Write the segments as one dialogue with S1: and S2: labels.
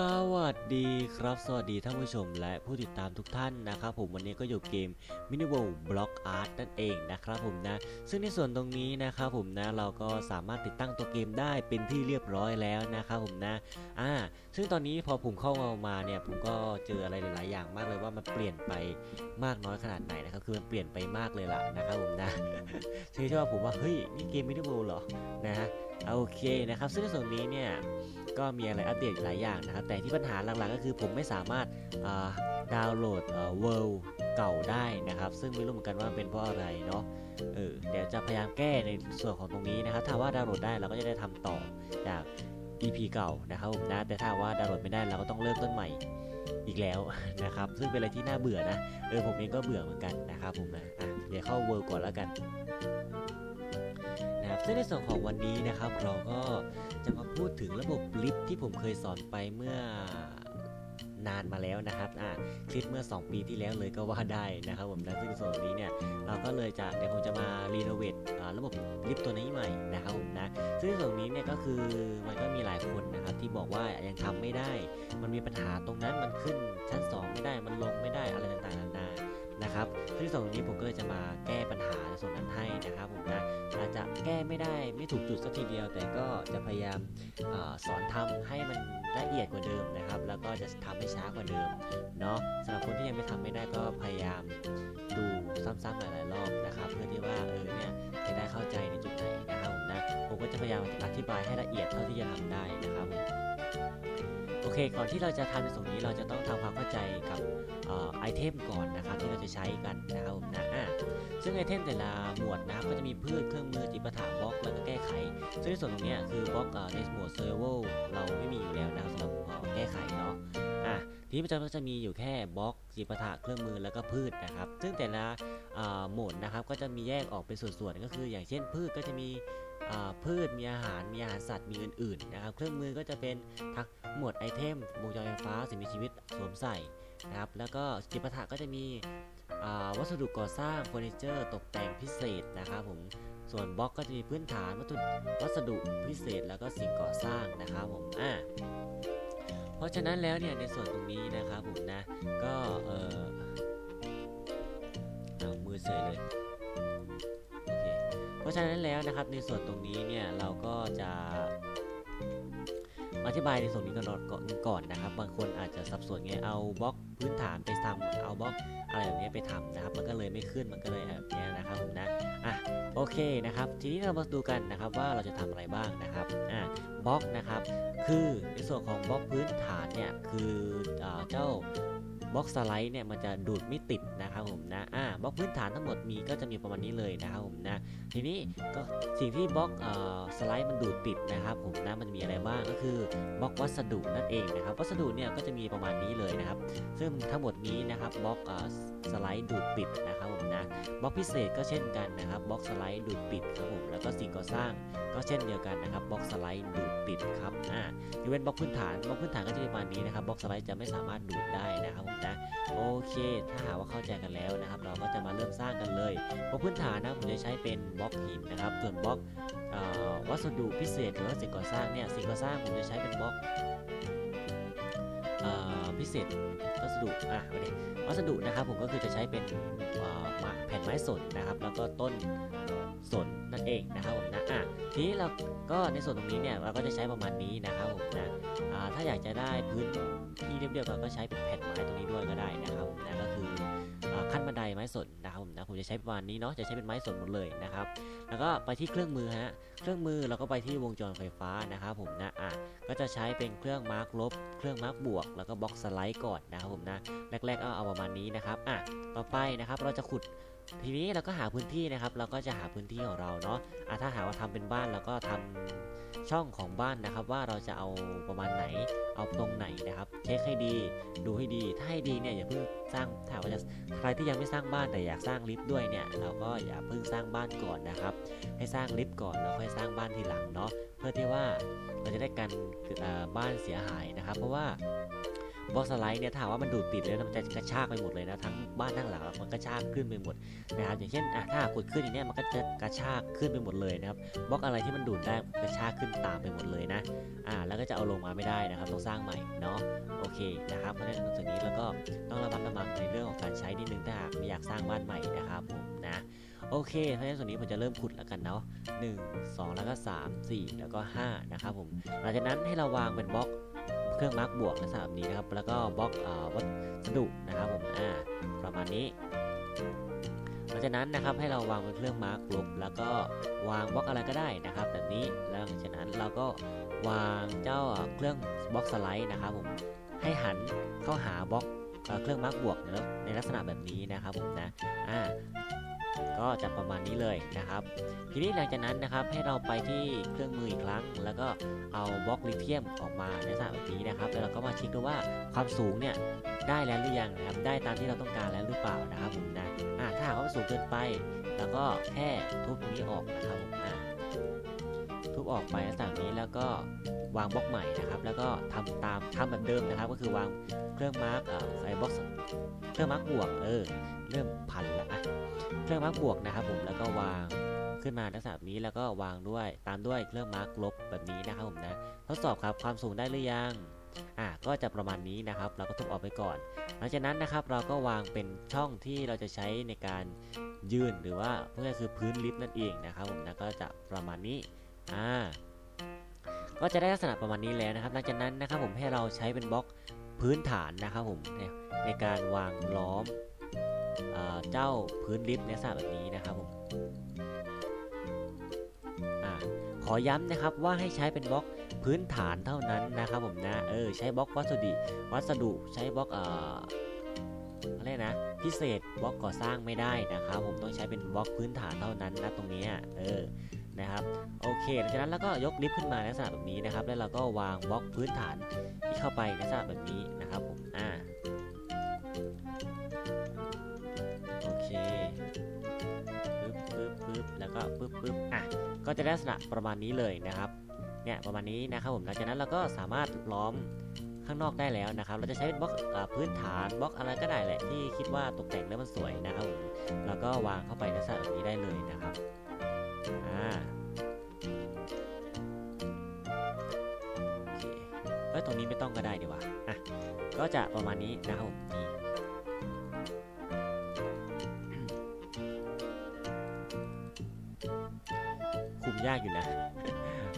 S1: สวัสดีครับ สวัสดีท่านผู้ชมและผู้ติดตามทุกท่านนะครับผมวันนี้ก็อยู่เกม m i n i w o r l d Block Art นั่นเองนะครับผมนะ ซึ่งในส่วนตรงนี้นะครับผมนะเราก็สามารถติดตั้งตัวเกมได้เป็นที่เรียบร้อยแล้วนะครับผมนะอ่าซึ่งตอนนี้พอผมเข้ามาเนี่ยผมก็เจออะไรหลาย ๆ อย่างมากเลยว่ามันเปลี่ยนไปมากน้อยขนาดไหนนะครับคือมันเปลี่ยนไปมากเลยล่ะนะครับผมนะเชื่อว่าผมว่าเฮ้ยนี่เกม m i n i w o r l d เหรอนะฮะโอเคนะครับ ซึ่งในส่วนนี้เนี่ยก็มีอะไรอัปเดตหลายอย่างนะครับ แต่ที่ปัญหาหลักๆก็คือผมไม่สามารถดาวน์โหลดเวิลด์เก่าได้นะครับ ซึ่งไม่รู้เหมือนกันว่าเป็นเพราะอะไรเนาะเออเดี๋ยวจะพยายามแก้ในส่วนของตรงนี้นะครับ ถ้าว่าดาวน์โหลดได้เราก็จะได้ทำต่อจาก EP เก่านะครับผมนะแต่ถ้าว่าดาวน์โหลดไม่ได้เราก็ต้องเริ่มต้นใหม่อีกแล้วนะครับ ซึ่งเป็นอะไรที่น่าเบื่อนะเออผมเองก็เบื่อเหมือนกันนะครับผมนะอะเดี๋ยวเข้าเวิลด์ก่อนแล้วกัน ซึ่งในส่วนของวันนี้นะครับ เราก็จะมาพูดถึงระบบลิฟที่ผมเคยสอนไปเมื่อนานมาแล้วนะครับ อ่าคลิปเมื่อ 2 ปีที่แล้วเลยก็ว่าได้นะครับผมและซึ่งส่วนนี้เนี่ย เราก็เลยจะเดี๋ยวผมจะมารีโนเวทระบบลิฟต์ตัวนี้ใหม่นะครับผมนะ ซึ่งส่วนนี้เนี่ยก็คือมันก็มีหลายคนนะครับที่บอกว่ายังทำไม่ได้ มันมีปัญหาตรงนั้น มันขึ้นชั้น 2 ไม่ได้ มันลงไม่ได้ อะไรต่างๆ นานานะครับซึ่งส่วนนี้ผมก็จะมาแก้ปัญหาในส่วนนั้นให้นะครับผมนะอาจจะแก้ไม่ได้ไม่ถูกจุดสักทีเดียว แต่ก็จะพยายามอสอนทำให้มันละเอียดกว่าเดิมนะครับ แล้วก็จะทำให้ช้ากว่าเดิมเนาะสำหรับคนที่ยังไม่ทำไม่ได้ก็พยายามดูซ้ำๆหลายๆรอบนะครับ เพื่อที่ว่าเออเนี่ยจะได้เข้าใจในจุดไหนนะครับผมนะผมก็จะพยายามอธิบายให้ละเอียดเท่าที่จะทำได้นะครับผมโอเคก่อนที่เราจะทำในส่วนนี้เราจะต้องทำความเข้าใจกับ ไอเทมก่อนนะครับที่เราจะใช้กันนะครับผมนะะซึ่งไอเทมแต่ละหมวดนะครับก็จะมีพืชเครื่องมือจิปาถะบล็อกแล้วก็แก้ไข ซึ่งในส่วนตรงนี้คือบล็อกในหมวดเซอร์เวลเราไม่มีอยู่แล้วนะครับสำหรับแก้ไขเนาะอะทีนี้มันจะมีอยู่แค่บล็อกจิปาถะเครื่องมือแล้วก็พืชนะครับ ซึ่งแต่ละหมวดนะครับก็จะมีแยกออกเป็นส่วนๆก็คือ อย่างเช่นพืชก็จะมีพืชมีอาหารมีอาหารสัตว์มีอื่นๆนะครับ เครื่องมือก็จะเป็นทักหมวดไอเทมวงจรไฟฟ้าสิ่งมีชีวิตสวมใส่ นะครับ แล้วก็จิปาถะก็จะมีวัสดุก่อสร้างเฟอร์นิเจอร์ตกแต่งพิเศษนะครับผม ส่วนบล็อกก็จะมีพื้นฐานวัตถุวัสดุพิเศษแล้วก็สิ่งก่อสร้างนะครับผม อ่า เพราะฉะนั้นแล้วเนี่ยในส่วนตรงนี้นะครับผมนะ ก็เออเอามือเสยเลยโอเค เพราะฉะนั้นแล้วนะครับในส่วนตรงนี้เนี่ยเราก็จะ อธิบายในส่วนนี้ก่อนก่อนนะครับ บางคนอาจจะสับสนไงเอาบล็อกพื้นฐานไปทำเอาบล็อกอะไรแบบนี้ไปทำนะครับ มันก็เลยไม่ขึ้นมันก็เลยแบบนี้นะครับผมนะอะโอเคนะครับ ทีนี้เรามาดูกันนะครับว่าเราจะทำอะไรบ้างนะครับอะบล็อกนะครับ คือในส่วนของบล็อกพื้นฐานเนี่ยคือเจ้า บล็อกสไลด์เนี่ยมันจะดูดไม่ติดนะครับผมนะอ่าบล็อกพื้นฐานทั้งหมดมีก็จะมีประมาณนี้เลยนะครับผมนะทีนี้ก็สิ่งที่บล็อกสไลด์มันดูดติดนะครับผมนะมันมีอะไรบ้างก็คือบล็อกวัสดุนั่นเองนะครับวัสดุเนี่ยก็จะมีประมาณนี้เลยนะครับ ซึ่งทั้งหมดนี้นะครับบล็อกสไลด์ดูดติดนะครับผมนะ บล็อกพิเศษก็เช่นกันนะครับบล็อกสไลด์ดูดติดครับผมแล้วก็สิ่งก่อสร้างก็เช่นเดียวกันนะครับบล็อกสไลด์ดูดติดครับอ่ายกเว้นบล็อกพื้นฐานบล็อกพื้นฐานก็จะประมาณนี้นะครับบล็อกสไลด์จะไม่สามารถดูดได้นะครับผมนะโอเคถ้าหากว่าเข้าใจกันแล้วนะครับ เราก็จะมาเริ่มสร้างกันเลยบล็อกพื้นฐานนะผมจะใช้เป็นบล็อกหินนะครับส่วนบล็อกวัสดุพิเศษหรือว่าสิ่งก่อสร้างเนี่ยสิ่งก่อสร้างผมจะใช้เป็นบล็อกพิเศษวัสดุอะวัสดุนะครับผมก็คือจะใช้เป็น ผ่นไม้สนนะครับ แล้วก็ต้นสนนั่นเองนะครับผมนะอะทีนี้เราก็ในส่วนตรงนี้เนี่ยเราก็จะใช้ประมาณนี้นะครับผมนะอ่าถ้าอยากจะได้พื้นที่เรียบๆเราก็ใช้เป็นแผ่นไม้ตรงนี้ด้วยก็ได้นะครับผมนะก็คือขั้นบันไดไม้สนนะครับผมนะผมจะใช้ประมาณนี้เนาะจะใช้เป็นไม้สนหมดเลยนะครับแล้วก็ไปที่เครื่องมือฮะเครื่องมือเราก็ไปที่วงจรไฟฟ้านะครับผมนะอะก็จะใช้เป็นเครื่องมาร์กลบ เครื่องมาร์กบวก แล้วก็บล็อกสไลด์ก่อนนะครับผมนะแรกๆก็เอาประมาณนี้นะครับอะต่อไปนะครับเราจะขุด ทีนี้เราก็หาพื้นที่นะครับ เราก็จะหาพื้นที่ของเราเนาะอะถ้าหาว่าทำเป็นบ้านเราก็ทำช่องของบ้านนะครับว่าเราจะเอาประมาณไหนเอาตรงไหนนะครับเช็คให้ดีดูให้ดีถ้าให้ดีเนี่ยอย่าเพิ่งสร้างถ้าว่าจะใครที่ยังไม่สร้างบ้านแต่อยากสร้างลิฟต์ด้วยเนี่ยเราก็อย่าเพิ่งสร้างบ้านก่อนนะครับ ให้สร้างลิฟต์ก่อนแล้วค่อยสร้างบ้านทีหลังเนาะเพื่อที่ว่าเราจะได้กันบ้านเสียหายนะครับ เพราะว่า บล็อกสไลด์เนี่ยถ้าหากว่ามันดูดติดเลยนะมันจะกระชากไปหมดเลยนะทั้งบ้านทั้งหลังมันกระชากขึ้นไปหมดนะครับอย่างเช่นอะถ้าหากดขึ้นอย่างเนี้ยมันก็จะกระชากขึ้นไปหมดเลยนะครับบล็อกอะไรที่มันดูดได้กระชากขึ้นตามไปหมดเลยนะอ่าแล้วก็จะเอาลงมาไม่ได้นะครับต้องสร้างใหม่เนาะโอเคนะครับเพราะฉะนั้นส่วนนี้แล้วก็ต้องระมัดระวังในเรื่องของการใช้นิดนึงถ้าหากไม่อยากสร้างบ้านใหม่นะครับผมนะโอเคเพราะฉะนั้นส่วนนี้ผมจะเริ่มขุดแล้วกันเนาะ1 2 แล้วก็ 3 4 แล้วก็ 5 นะครับผม หลังจากนั้นให้เราวางเป็นบล็อก เครื่องมาร์กบวกลักษณะแบบนี้นะครับ แล้วก็บล็อกอ่อวัสดุนะครับผมอ่าประมาณนี้หลังจากนั้นนะครับให้เราวางเป็นเครื่องมาร์กลบแล้วก็วางบล็อกอะไรก็ได้นะครับ แบบนี้แล้วหลังจากนั้นเราก็วางเจ้าเครื่องบล็อกสไลด์นะครับผมให้หันเข้าหาบล็อกเครื่องมาร์กบวกในลักษณะแบบนี้นะครับผมนะอ่า ก็จะประมาณนี้เลยนะครับ ทีนี้หลังจากนั้นนะครับให้เราไปที่เครื่องมืออีกครั้ง แล้วก็เอาบล็อกลิเธียมออกมาในลักษณะแบบนี้นะครับ แล้วเราก็มาเช็คดูว่าความสูงเนี่ยได้แล้วหรือยังนะครับได้ตามที่เราต้องการแล้วหรือเปล่านะครับผมนะอ่าถ้าหากว่าสูงเกินไป แล้วก็แค่ทุบตรงนี้ออกนะครับผมอ่าทุบออกไปลักษณะนี้แล้วก็วางบล็อกใหม่นะครับ แล้วก็ทำตามทำแบบเดิมนะครับ ก็คือวางเครื่องมาร์กเอ่อไอ้บล็อกเครื่องมาร์กบวกเออเริ่มพันแล้วอะ เครื่องมาร์กบวกนะครับผมแล้วก็วางขึ้นมาลักษณะนี้แล้วก็วางด้วยตามด้วยเครื่องมาร์กลบแบบนี้นะครับผมนะทดสอบครับความสูงได้หรือยังอะก็จะประมาณนี้นะครับ เราก็ทุบออกไปก่อน หลังจากนั้นนะครับเราก็วางเป็นช่องที่เราจะใช้ในการยื่นหรือว่าเพื่อคือพื้นลิฟต์นั่นเองนะครับผมนะก็จะประมาณนี้อ่าก็จะได้ลักษณะประมาณนี้แล้วนะครับ หลังจากนั้นนะครับผมให้เราใช้เป็นบล็อกพื้นฐานนะครับผมในการวางล้อม เจ้าพื้นลิฟต์ในลักษณะแบบนี้นะครับผมอขอย้ำนะครับว่าให้ใช้เป็นบล็อกพื้นฐานเท่านั้นนะครับผมนะเออใช้บล็อกวัสดุวัสดุใช้บล็อกเอ่ออะไรนะพิเศษบล็อกก่อสร้างไม่ได้นะครับผมต้องใช้เป็นบล็อกพื้นฐานเท่านั้นนะตรงนี้เออนะครับโอเคหลังจากนั้นเราก็ยกลิฟต์ขึ้นมาในลักษณะแบบนี้นะครับ แล้วเราก็วางบล็อกพื้นฐานที่เข้าไปในลักษณะแบบนี้นะครับผมอ่า เคปึ๊บปึ๊บปึ๊บแล้วก็ปึ๊บปึ๊บอะก็จะได้ลักษณะประมาณนี้เลยนะครับเนี่ยประมาณนี้นะครับผมหลังจากนั้นเราก็สามารถล้อมข้างนอกได้แล้วนะครับ เราจะใช้เป็นบล็อกอ่าพื้นฐานบล็อกอะไรก็ได้แหละที่คิดว่าตกแต่งแล้วมันสวยนะครับผมแล้วก็วางเข้าไปในลักษณะแบบนี้ได้เลยนะครับอ่าโอเคเอ้ยตรงนี้ไม่ต้องก็ได้ดีกว่าอะก็จะประมาณนี้นะครับผมนี่ ยากอยู่นะ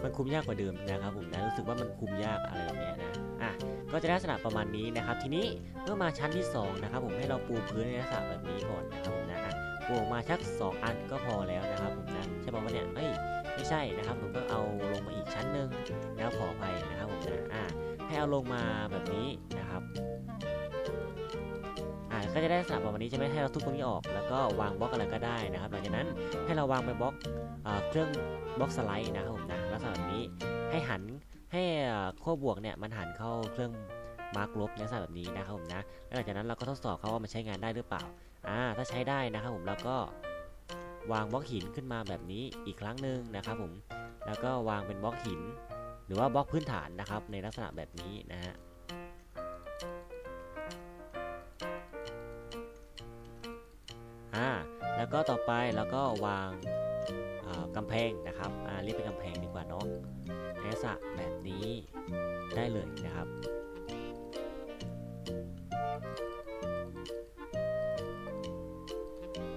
S1: มันคุมยากกว่าเดิมนะครับผมนะรู้สึกว่ามันคุมยากอะไรแบบนี้นะอะก็จะลักษณะประมาณนี้นะครับ ทีนี้เมื่อมาชั้นที่สองนะครับผมให้เราปูพื้นในลักษณะแบบนี้ก่อนนะครับผมนะปูออกมาชักสองอันก็พอแล้วนะครับผมนะใช่ป่าวเนี่ยเอ้ยไม่ใช่นะครับผมต้องเอาลงมาอีกชั้นหนึ่งแล้วขออภัยนะครับผมนะอะให้เอาลงมาแบบนี้นะครับ ก็จะได้ลักษณะประมาณนี้ใช่ไหมให้เราทุบตรงนี้ออก แล้วก็วางบล็อกอะไรก็ได้นะครับหลังจากนั้นให้เราวางเป็นบล็อกเครื่องบล็อกสไลด์นะครับผมนะลักษณะแบบนี้ให้หันให้ขั้วบวกเนี่ยมันหันเข้าเครื่องมาร์กลบในลักษณะแบบนี้นะครับผมนะแล้วหลังจากนั้นเราก็ทดสอบเขาว่ามันใช้งานได้หรือเปล่าอ่าถ้าใช้ได้นะครับผมแล้วก็วางบล็อกหินขึ้นมาแบบนี้อีกครั้งหนึ่งนะครับผมแล้วก็วางเป็นบล็อกหิน หรือว่าบล็อกพื้นฐานนะครับในลักษณะแบบนี้นะฮะ อ่าแล้วก็ต่อไปแล้วก็วางอ่ากำแพงนะครับอ่าเรียกเป็นกำแพงดีกว่าเนาะในลักษณะแบบนี้ได้เลยนะครับ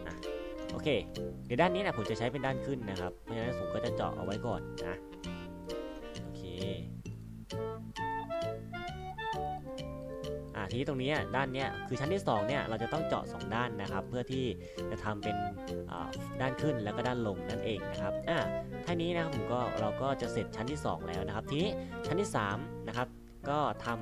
S1: อโอเคเดี๋ยวด้านนี้นะผมจะใช้เป็นด้านขึ้นนะครับ เพราะฉะนั้นผมก็จะเจาะเอาไว้ก่อนนะ โอเค ทีนี้ตรงนี้ด้านเนี้ยคือชั้นที่สองเนี่ยเราจะต้องเจาะสองด้านนะครับ เพื่อที่จะทำเป็นด้านขึ้นแล้วก็ด้านลงนั่นเองนะครับอ่าท่านี้นะครับผมก็เราก็จะเสร็จชั้นที่ 2 แล้วนะครับ ทีนี้ชั้นที่3นะครับก็ทำ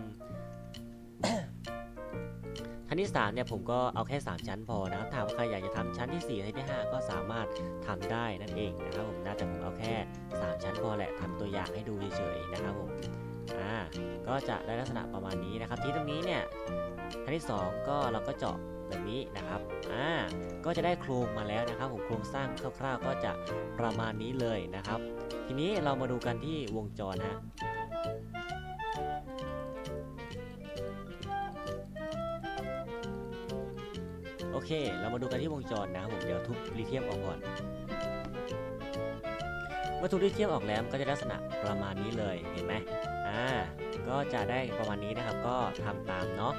S1: ชั้นที่3เนี่ยผมก็เอาแค่ 3 ชั้นพอนะครับถ้าหากว่าใครอยากจะทำชั้นที่4ชั้นที่ 5 ก็สามารถทำได้นั่นเองนะครับผมนะแต่ผมเอาแค่ 3 ชั้นพอแหละทำตัวอย่างให้ดูเฉยๆนะครับผม อ่าก็จะได้ลักษณะประมาณนี้นะครับที่ตรงนี้เนี่ยท่านที่ 2 ก็เราก็เจาะแบบนี้นะครับอ่าก็จะได้โครงมาแล้วนะครับผมโครงสร้างคร่าว ๆ ก็จะประมาณนี้เลยนะครับ ทีนี้เรามาดูกันที่วงจรนะโอเค เรามาดูกันที่วงจรนะครับผมเดี๋ยวทุบรีเทียมออกก่อน เมื่อทุบลิเทียมออกแล้วมันก็จะลักษณะประมาณนี้เลยเห็นไหมอ่าก็จะได้ประมาณนี้นะครับก็ทำตามเนาะ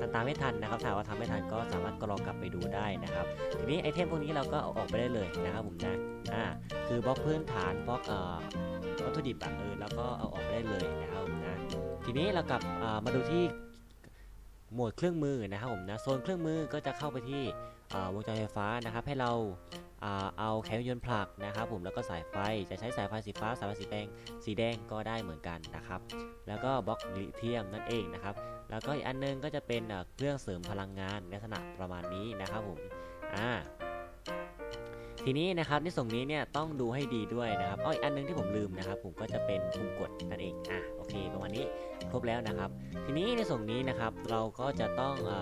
S1: ทำตามไม่ทันนะครับถ้าว่าทำไม่ทันก็สามารถก็ลองกลับไปดูได้นะครับทีนี้ไอเทมพวกนี้เราก็เอาออกไปได้เลยนะครับผมนะอ่าคือบล็อกพื้นฐานบล็อกเอ่อวัตถุดิบอะเออแล้วก็เอาออกไปได้เลยนะครับผมนะทีนี้เรากลับอ่ามาดูที่โหมดเครื่องมือนะครับผมนะโซนเครื่องมือก็จะเข้าไปที่อ่าวงจรไฟฟ้านะครับให้เรา เอาแขนยนต์ผลักนะครับผมแล้วก็สายไฟจะใช้สายไฟสีฟ้าสายไฟสีแดงสีแดงก็ได้เหมือนกันนะครับ แล้วก็บล็อกลิเธียมนั่นเองนะครับ แล้วก็อีกอันนึงก็จะเป็นเครื่องเสริมพลังงานลักษณะประมาณนี้นะครับผมอ่าทีนี้นะครับในส่งนี้เนี่ยต้องดูให้ดีด้วยนะครับอ้ออีกอันนึงที่ผมลืมนะครับ ผมก็จะเป็นปุ่มกดนั่นเองอะโอเคประมาณนี้ครบแล้วนะครับ ทีนี้ในส่งนี้นะครับเราก็จะต้องอ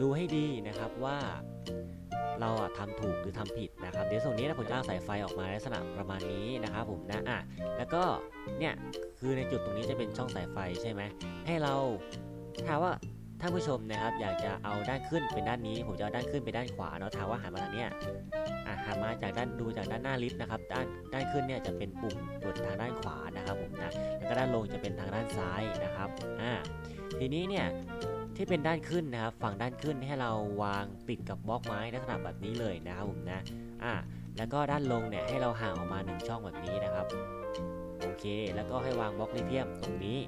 S1: ดูให้ดีนะครับว่า เราอะทำถูกหรือทำผิดนะครับเดี๋ยวส่งนี้นะผมจะเอาสายไฟออกมาลักษณะประมาณนี้นะครับผมนะอะแล้วก็เนี่ยคือในจุดตรงนี้จะเป็นช่องสายไฟใช่ไหมให้เราถามว่าท่านผู้ชมนะครับอยากจะเอาด้านขึ้นเป็นด้านนี้ ผมจะเอาด้านขึ้นไปด้านขวาเนาะถามว่าหันมาทางเนี้ยอะหันมาจากด้านดูจากด้านหน้าลิฟต์นะครับด้านด้านขึ้นเนี่ยจะเป็นปุ่มกดทางด้านขวานะครับผมนะแล้วก็ด้านลงจะเป็นทางด้านซ้ายนะครับอ่าทีนี้เนี่ย ที่เป็นด้านขึ้นนะครับ ฝั่งด้านขึ้นให้เราวางติดกับบล็อกไม้ลักษณะแบบนี้เลยนะครับผมนะอ่าแล้วก็ด้านลงเนี่ยให้เราห่างออกมาหนึ่งช่องแบบนี้นะครับโอเค แล้วก็ให้วางบล็อกลิเทียมตรงนี้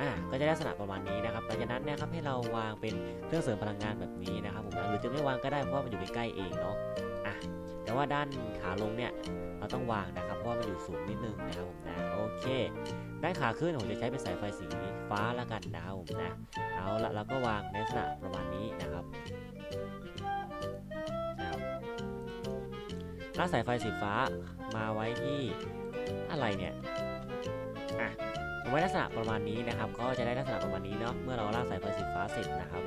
S1: อ่าก็จะได้ลักษณะประมาณนี้นะครับหลังจากนั้นนะครับให้เราวางเป็นเครื่องเสริมพลังงานแบบนี้นะครับผมนะหรือจะไม่วางก็ได้เพราะมันอยู่ใกล้ๆเองเนาะอะแต่ว่าด้านขาลงเนี่ยเราต้องวางนะครับเพราะว่ามันอยู่สูงนิดนึงนะครับผมนะโอเคด้านขาขึ้นผมจะใช้เป็นสายไฟสีฟ้าแล้วกันนะครับผมนะ เอาละเราก็วางในลักษณะประมาณนี้นะครับเอาลากสายไฟสีฟ้ามาไว้ที่อะไรเนี่ยอะไว้ลักษณะประมาณนี้นะครับ ก็จะได้ลักษณะประมาณนี้เนาะเมื่อเราลากสายไฟสีฟ้าเสร็จนะครับ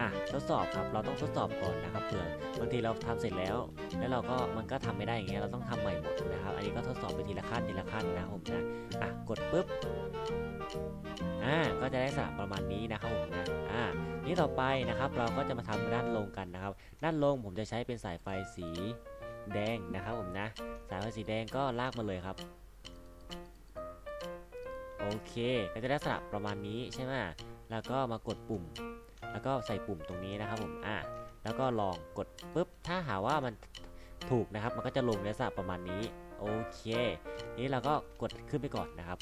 S1: อะทดสอบครับเราต้องทดสอบก่อนนะครับเผื่อบางทีเราทำเสร็จแล้ว แล้วเราก็มันก็ทำไม่ได้อย่างเงี้ยเราต้องทำใหม่หมดนะครับ อันนี้ก็ทดสอบไปทีละขั้นทีละขั้นนะครับผมนะอะกดปุ๊บ อ่าก็จะได้สระประมาณนี้นะครับผมนะอ่านี่ต่อไปนะครับเราก็จะมาทำด้านลงกันนะครับด้านลงผมจะใช้เป็นสายไฟสีแดงนะครับผมนะสายไฟสีแดงก็ลากมาเลยครับโอเคก็จะได้สระประมาณนี้ใช่ไหมแล้วก็มากดปุ่ม แล้วก็ใส่ปุ่มตรงนี้นะครับผมอ่าแล้วก็ลองกดปุ๊บถ้าหาว่ามันถูกนะครับ มันก็จะลงในลักษณะประมาณนี้โอเค นี้เราก็กดขึ้นไปก่อนนะครับ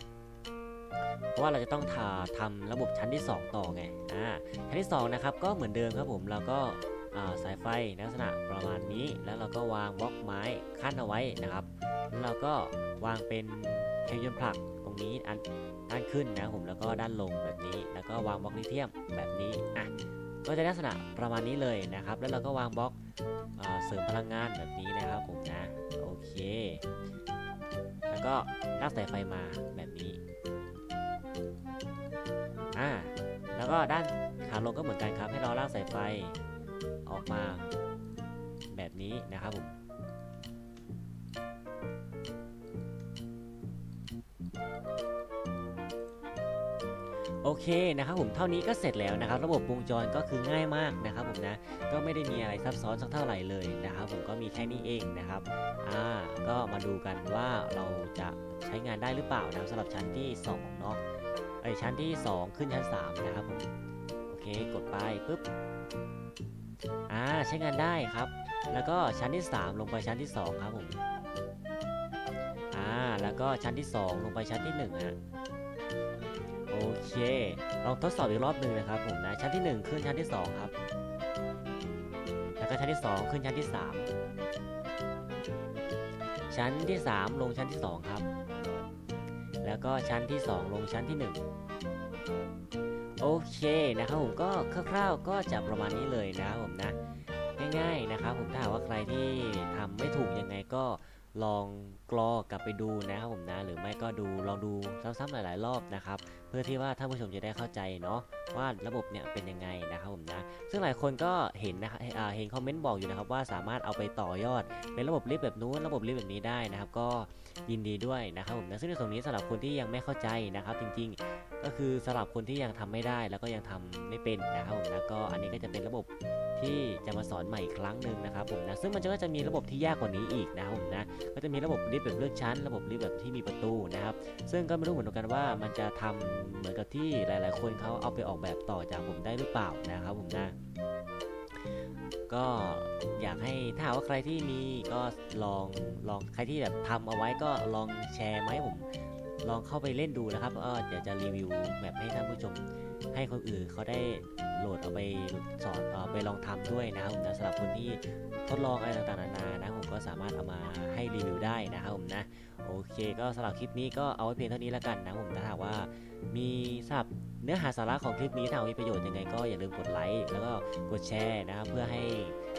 S1: เพราะว่าเราจะต้องทาทำระบบชั้นที่ 2 ต่อไงอ่าชั้นที่2นะครับก็เหมือนเดิมครับผมเราก็าสายไฟในลักษณะประมาณนี้ แล้วเราก็วางบล็อกไม้ขั้นเอาไว้นะครับ แล้วเราก็วางเป็นเครื่องยนผลักตรงนี้อันด้านขึ้นนะผมแล้วก็ด้านลงแบบนี้ แล้วก็วางบล็อกลิเทียมแบบนี้อะก็จะลักษณะประมาณนี้เลยนะครับ แล้วเราก็วางบล็อกอ่าเสริมพลังงานแบบนี้นะครับผมนะโอเค แล้วก็ลากสายไฟมาแบบนี้ อ่าแล้วก็ด้านขาลงก็เหมือนกันครับ ให้เราลากสายไฟออกมาแบบนี้นะครับผมโอเคนะครับผมเท่านี้ก็เสร็จแล้วนะครับ ระบบวงจรก็คือง่ายมากนะครับผมนะก็ไม่ได้มีอะไรซับซ้อนสักเท่าไหร่เลยนะครับ ผมก็มีแค่นี้เองนะครับอ่าก็มาดูกันว่าเราจะใช้งานได้หรือเปล่านะสำหรับชั้นที่2เนาะ ไอชั้นที่ 2 ขึ้นชั้น 3 นะครับผมโอเคกดไปปุ๊บอ่าใช้งานได้ครับ แล้วก็ชั้นที่ 3 ลงไปชั้นที่ 2 ครับผมอ่าแล้วก็ชั้นที่ 2 ลงไปชั้นที่1ฮะโอเค ลองทดสอบอีกรอบหนึ่งนะครับผมนะชั้นที่ 1 ขึ้นชั้นที่ 2 ครับ แล้วก็ชั้นที่ 2 ขึ้นชั้นที่ 3 ชั้นที่ 3 ลงชั้นที่ 2 ครับ แล้วก็ชั้นที่ 2 ลงชั้นที่ 1 โอเคนะครับผมก็คร่าวๆก็จะประมาณนี้เลยนะผมนะ ง่ายๆนะครับผมถ้าหากว่าใครที่ทำไม่ถูกยังไงก็ลองกรอกลับไปดูนะครับผมนะ หรือไม่ก็ดูลองดูซ้ำๆหลาย ๆ รอบนะครับเพื่อที่ว่าท่านผู้ชมจะได้เข้าใจเนาะว่าระบบเนี่ยเป็นยังไงนะครับผมนะซึ่งหลายคนก็เห็นนะครับเห็นคอมเมนต์บอกอยู่นะครับว่าสามารถเอาไปต่อยอดเป็นระบบลิฟต์แบบนู้นระบบลิฟต์แบบนี้ได้นะครับ ก็ยินดีด้วยนะครับผมนะซึ่งในส่วนนี้สำหรับคนที่ยังไม่เข้าใจนะครับ จริงๆ ก็คือสำหรับคนที่ยังทำไม่ได้แล้วก็ยังทำไม่เป็นนะครับผมนะก็อันนี้ก็จะเป็นระบบที่จะมาสอนใหม่อีกครั้งหนึ่งนะครับผมนะซึ่งมันก็จะมีระบบที่ยากกว่านี้อีกนะครับผมนะก็จะมีระบบลิฟต์แบบเลือกชั้น ระบบลิฟต์แบบที่มีประตูนะครับซึ่งก็ไม่รู้เหมือนกันว่ามันจะทำเหมือนกับที่หลาย ๆ คนเขาเอาไปออกแบบต่อจากผมได้หรือเปล่านะครับผมนะ ก็อยากให้ถ้าว่าใครที่มีก็ลองลองใครที่แบบทำเอาไว้ก็ลองแชร์มาให้ผมลองเข้าไปเล่นดูนะครับก็เดี๋ยวจะรีวิวแบบให้ท่านผู้ชมให้คนอื่นเขาได้โหลดเอาไปสอนเอาไปลองทำด้วยนะครับผมนะสำหรับคนที่ทดลองอะไรต่างๆนานานะผมก็สามารถเอามาให้รีวิวได้นะครับผมนะ โอเค ก็สำหรับคลิปนี้ก็เอาไว้เพียงเท่านี้แล้วกันนะผมถ้าหากว่ามีสับเนื้อหาสาระของคลิปนี้ถ้าหามีประโยชน์ยังไงก็อย่าลืมกดไลค์แล้วก็กดแชร์นะครับเพื่อให้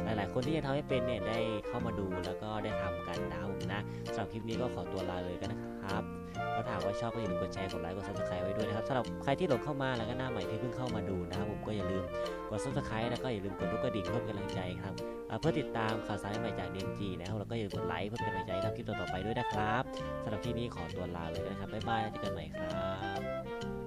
S1: หลาย ๆ คนที่ยังทำไม่เป็นเนี่ยได้เข้ามาดูแล้วก็ได้ทำกันนะผมนะสำหรับคลิปนี้ก็ขอตัวลาเลยกันนะครับก็ถ้าหากว่าชอบก็อย่าลืมกดแชร์กดไลค์กดซับสไครต์ไว้ด้วยนะครับสำหรับใครที่หลดเข้ามาแล้วก็หน้าใหม่ที่เพิ่งเข้ามาดูนะครับผมก็อย่าลืมกดซับสไครต์แล้วก็อย่าลืมกดลูกกระดิ่งเพื่อเป็นกำลังใจครับเพื่อติดตามข่าวสารใหม่จาก DMG นะครับแล้วก็อย่าลืมกดไลค์เพื่อเป็นกำลังใจให้ทำคลิปต่อๆไปด้วยนะครับสำหรับที่นี้ขอตัวลาเลยนะครับบ๊ายบายแล้วเจอกันใหม่ครับ